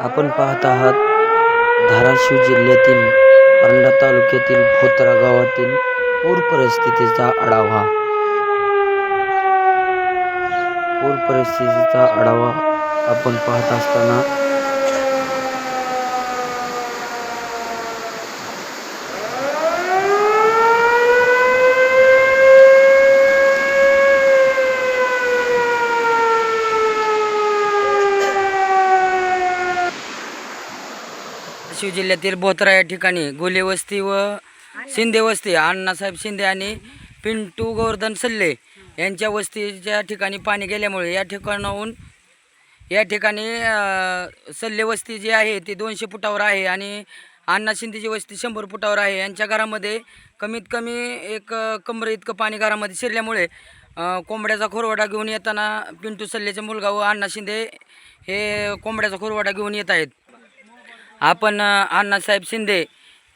आपण पाहत आहात धाराशिव जिल्ह्यातील परंडा तालुक्यातील भोत्रा गावातील पूर परिस्थितीचा आढावा. पूर परिस्थितीचा आढावा आपण पाहत असताना धाराशिव जिल्ह्यातील भोत्रा या ठिकाणी गोले वस्ती व शिंदे वस्ती अण्णासाहेब शिंदे आणि पिंटू गोवर्धन सल्ले यांच्या वस्तीच्या ठिकाणी पाणी गेल्यामुळे या ठिकाणाहून या ठिकाणी सल्ले वस्ती जी आहे ती दोनशे फुटावर आहे आणि अण्णा शिंदेची वस्ती शंभर फुटावर आहे. यांच्या घरामध्ये कमीत कमी एक कमरे इतकं पाणी घरामध्ये शिरल्यामुळे कोंबड्याचा खोरवाडा घेऊन येताना पिंटू सल्लेचा मुलगा व अण्णा शिंदे हे कोंबड्याचा खोरवाडा घेऊन येत आहेत. आपण अण्णासाहेब शिंदे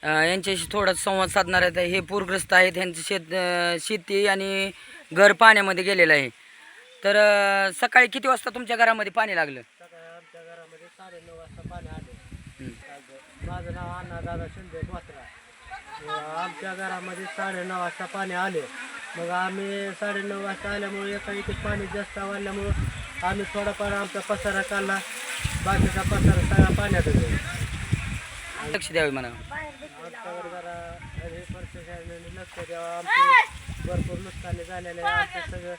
यांच्याशी थोडा संवाद साधणार आहेत. हे पूरग्रस्त आहेत. यांचं शेत शेती आणि घर पाण्यामध्ये गेलेलं आहे. तर सकाळी किती वाजता तुमच्या घरामध्ये पाणी लागलं? सकाळी आमच्या घरामध्ये साडेनऊ वाजता पाणी आले. माझं नाव अण्णा दादा शिंदे बोत्रा अं, आमच्या घरामध्ये साडेनऊ वाजता पाणी आले. मग आम्ही साडेनऊ वाजता आल्यामुळे एका इथे पाणी जास्त वाढल्यामुळं आम्ही थोडाफार आमचा पसारा काढला. बाकीचा पसारा सगळा पाण्यात लक्ष द्यावे म्हणा. जरा हे प्रशासनाने लक्ष द्यावं आमचे भरपूर नुकसानी झालेले आहे आमचं सगळं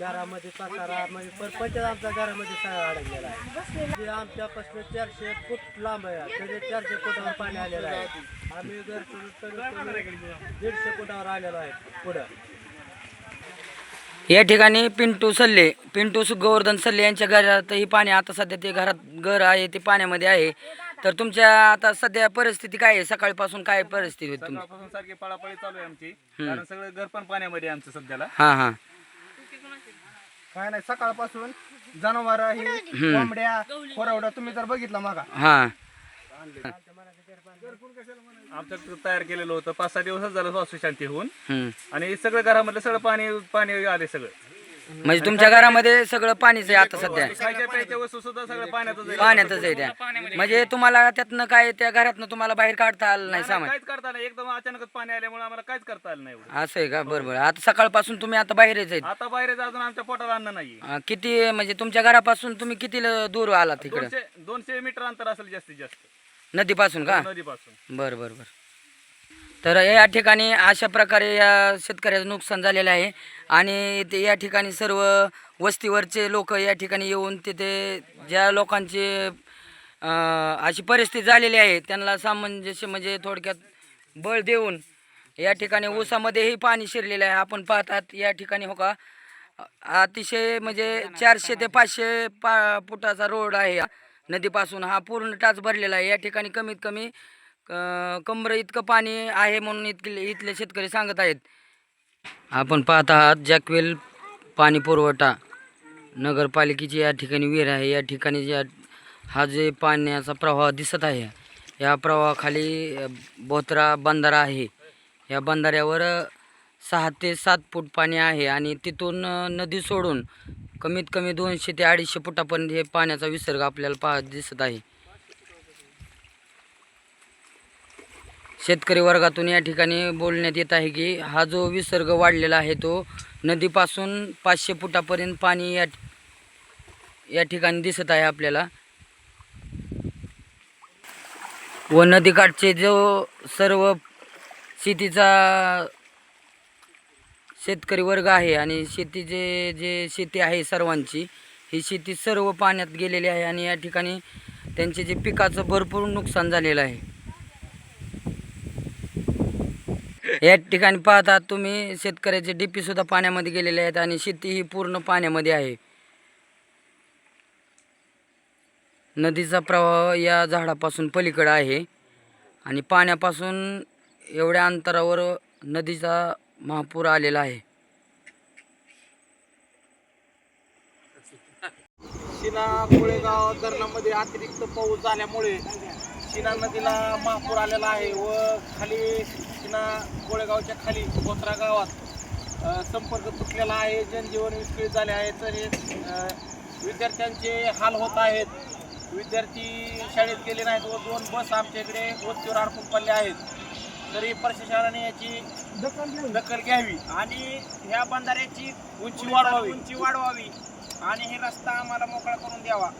घरामध्ये पसारा म्हणजे आमच्या घरामध्ये सगळं अडकलेला आहे जे आमच्यापासून चारशे फूट लांब आहे त्याचे चारशे फुटावर पाणी आलेलं आहे आम्ही घर सोडून कमीत कमी दीडशे फुटावर आलेलो आहे पुढं या ठिकाणी पिंटू सल्ले पिंटू सु- गोवर्धन सल्ले यांच्या घरातही पाणी आता सध्या ते घरात घर आहे ते पाण्यामध्ये आहे. तर तुमच्या आता सध्या परिस्थिती काय आहे? सकाळपासून काय परिस्थिती होती तुमची? सकाळपासून सारखी पळापळी चालू आहे आमची. कारण सगळं घर पण पाण्यामध्ये आहे आमचं सध्याला. हां हां. काय नाही सकाळपासून जनावर ही कोंबड्या खोरावड्या तुम्ही जर बघितलं मागा. हां. आमचं तयार केलेलं होतं. पाच सहा दिवसच झालं वास्तू शांती होऊन. हम्म. आणि सगळं घरामधलं सगळं पाणी पाणी आले सगळं. म्हणजे तुमच्या घरामध्ये सगळं पाणीच आहे आता सध्या. खायच्या प्यायच्या वस्तू सुद्धा सगळं पाण्यातच आहे. पाण्यातच आहे त्या. म्हणजे तुम्हाला त्यातनं काय त्या घरातनं तुम्हाला बाहेर काढता आलं नाही सामान? काहीच करता नाही. एकदम अचानकच पाणी आल्यामुळे आम्हाला काहीच करता आलं नाही एवढं. असं आहे का? बरं बरं. आता सकाळपासून तुम्ही आता बाहेरच आहेत. आता बाहेर अजून आमच्या पोटाला अन्न नाही अं, किती म्हणजे तुमच्या घरापासून तुम्ही किती ल- दूर आला तिकडं दोनशे दोनशे मीटर अंतर असेल जास्तीत जास्त. नदीपासून का? नदीपासून. बरं बरं बरं. तर या ठिकाणी अशा प्रकारे या शेतकऱ्याचं नुकसान झालेलं आहे. आणि ते या ठिकाणी सर्व वस्तीवरचे लोक या ठिकाणी येऊन तिथे ज्या लोकांचे अशी परिस्थिती झालेली आहे त्यांना सामंजस्य म्हणजे थोडक्यात बळ देऊन या ठिकाणी ऊसामध्येही पाणी शिरलेलं आहे. आपण पाहतात या ठिकाणी हो का अतिशय म्हणजे चारशे ते पाचशे पा फुटाचा रोड आहे. नदीपासून हा पूर्ण टाच भरलेला आहे. या ठिकाणी कमीत कमी कमर इतकं पाणी आहे म्हणून इथले इथले शेतकरी सांगत आहेत. आपण पाहत आहात जॅकवेल पाणी पुरवठा. नगरपालिकेची या ठिकाणी विहीर आहे. या ठिकाणी ज्या हा जे पाण्याचा प्रवाह दिसत आहे या प्रवाहाखाली अ, बोत्रा बंधारा आहे. या बंधाऱ्यावर सहा ते सात फूट पाणी आहे आणि तिथून नदी सोडून कमीत कमी दोनशे ते अडीचशे फुटापर्यंत हे पाण्याचा विसर्ग आपल्याला पाहत दिसत आहे. शेतकरी वर्गातून या ठिकाणी बोलण्यात येत आहे की हा जो विसर्ग वाढलेला आहे तो नदीपासून पाचशे फुटापर्यंत पाणी या या ठिकाणी दिसत आहे आपल्याला. व नदीकाठचे जो सर्व शेतीचा शेतकरी वर्ग आहे आणि शेतीचे जे शेती आहे सर्वांची ही शेती सर्व पाण्यात गेलेली आहे आणि या ठिकाणी त्यांचे जे पिकाचं भरपूर नुकसान झालेलं आहे. या ठिकाणी पाहता तुम्ही शेतकऱ्याचे डीपी सुद्धा पाण्यामध्ये गेलेले आहेत आणि शेती ही पूर्ण पाण्यामध्ये आहे. नदीचा प्रवाह या झाडापासून पलीकडं आहे आणि पाण्यापासून एवढ्या अंतरावर नदीचा महापूर आलेला आहे. शिना कोळेगाव धरणामध्ये अतिरिक्त पाऊस झाल्यामुळे शिना नदीला महापूर आलेला आहे व खाली शिना कोळेगावच्या खाली बोत्रा गावात संपर्क तुटलेला आहे जनजीवन विस्कळीत झाले आहे. तर हे विद्यार्थ्यांचे हाल होत आहेत. विद्यार्थी शाळेत गेले नाहीत व दोन बस आमच्या इकडे वस्तीवर अडकून पडले आहेत. तरी प्रशासनाने याची दखल घ्यावी. आणि ह्या बंधाऱ्याची उंची वाढवावी. उंची वाढवावी. आणि हे रस्ता आम्हाला मोकळा करून द्यावा.